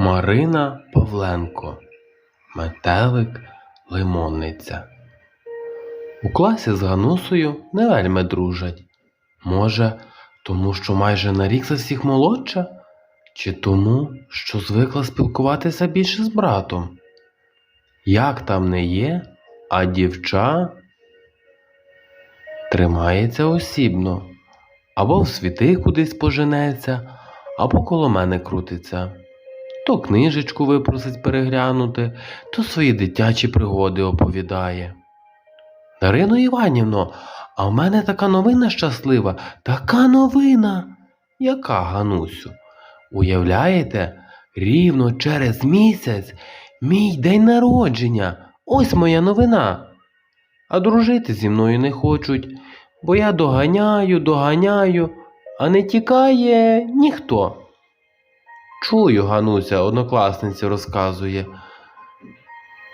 Марина Павленко, метелик лимонниця. У класі з Ганусою не вельми дружать. Може, тому що майже на рік за всіх молодша, чи тому, що звикла спілкуватися більше з братом. Як там не є, а дівча тримається осібно, або в світи кудись поженеться, або коло мене крутиться. То книжечку випросить переглянути, то свої дитячі пригоди оповідає. Дарино Іванівно, а в мене така новина щаслива, така новина. Яка, Ганусю? Уявляєте, рівно через місяць мій день народження. Ось моя новина. А дружити зі мною не хочуть, бо я доганяю, доганяю, а не тікає ніхто. Чую, Гануся, однокласниці розказує.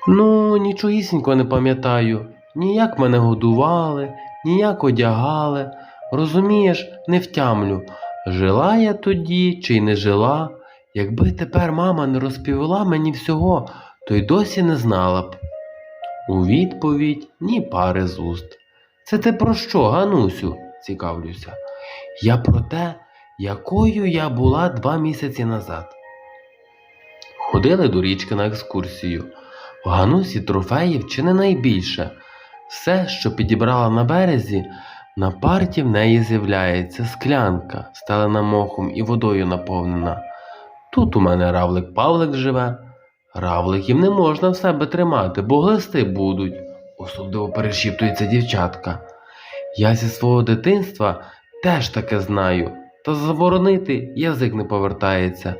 Ну, нічогісінько не пам'ятаю. Ніяк мене годували, ніяк одягали. Розумієш, не втямлю, жила я тоді чи й не жила. Якби тепер мама не розповіла мені всього, то й досі не знала б. У відповідь ні пари з уст. Це ти про що, Ганусю? цікавлюся. Я про те, якою я була два місяці назад. Ходили до річки на екскурсію. В Ганусі трофеїв чи не найбільше. Все, що підібрала на березі, на парті в неї з'являється склянка, стелена мохом і водою наповнена. Тут у мене равлик Павлик живе. Равликів не можна в себе тримати, бо глисти будуть, особливо перешіптується дівчатка. Я зі свого дитинства теж таке знаю, та заборонити язик не повертається.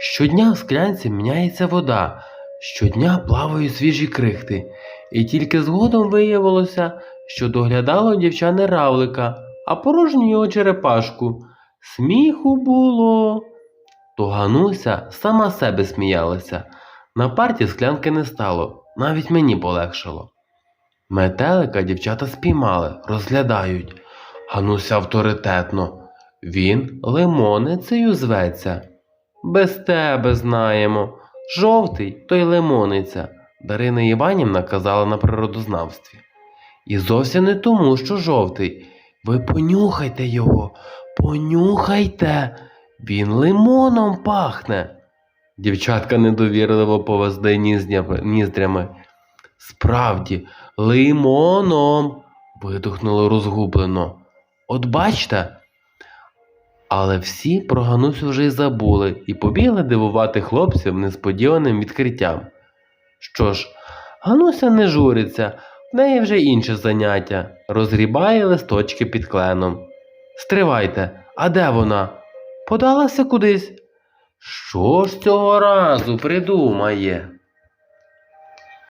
Щодня в склянці міняється вода, щодня плавають свіжі крихти, і тільки згодом виявилося, що доглядало дівча не равлика, а порожню його черепашку. Сміху було. То Гануся сама себе сміялася. На парті склянки не стало, навіть мені полегшало. Метелика дівчата спіймали, розглядають. Гануся авторитетно. Він лимоницею зветься. Без тебе знаємо. Жовтий то й лимониця, Дарина Іванівна казала на природознавстві. І зовсім не тому, що жовтий. Ви понюхайте його, понюхайте. Він лимоном пахне. Дівчатка недовірливо повезли ніздрями. Справді, лимоном. видихнули розгублено. От бачте. Але всі про Ганусю вже й забули і побігли дивувати хлопців несподіваним відкриттям. Що ж, Гануся не журиться, в неї вже інше заняття розгрібає листочки під кленом. Стривайте, а де вона? Подалася кудись? Що ж цього разу придумає?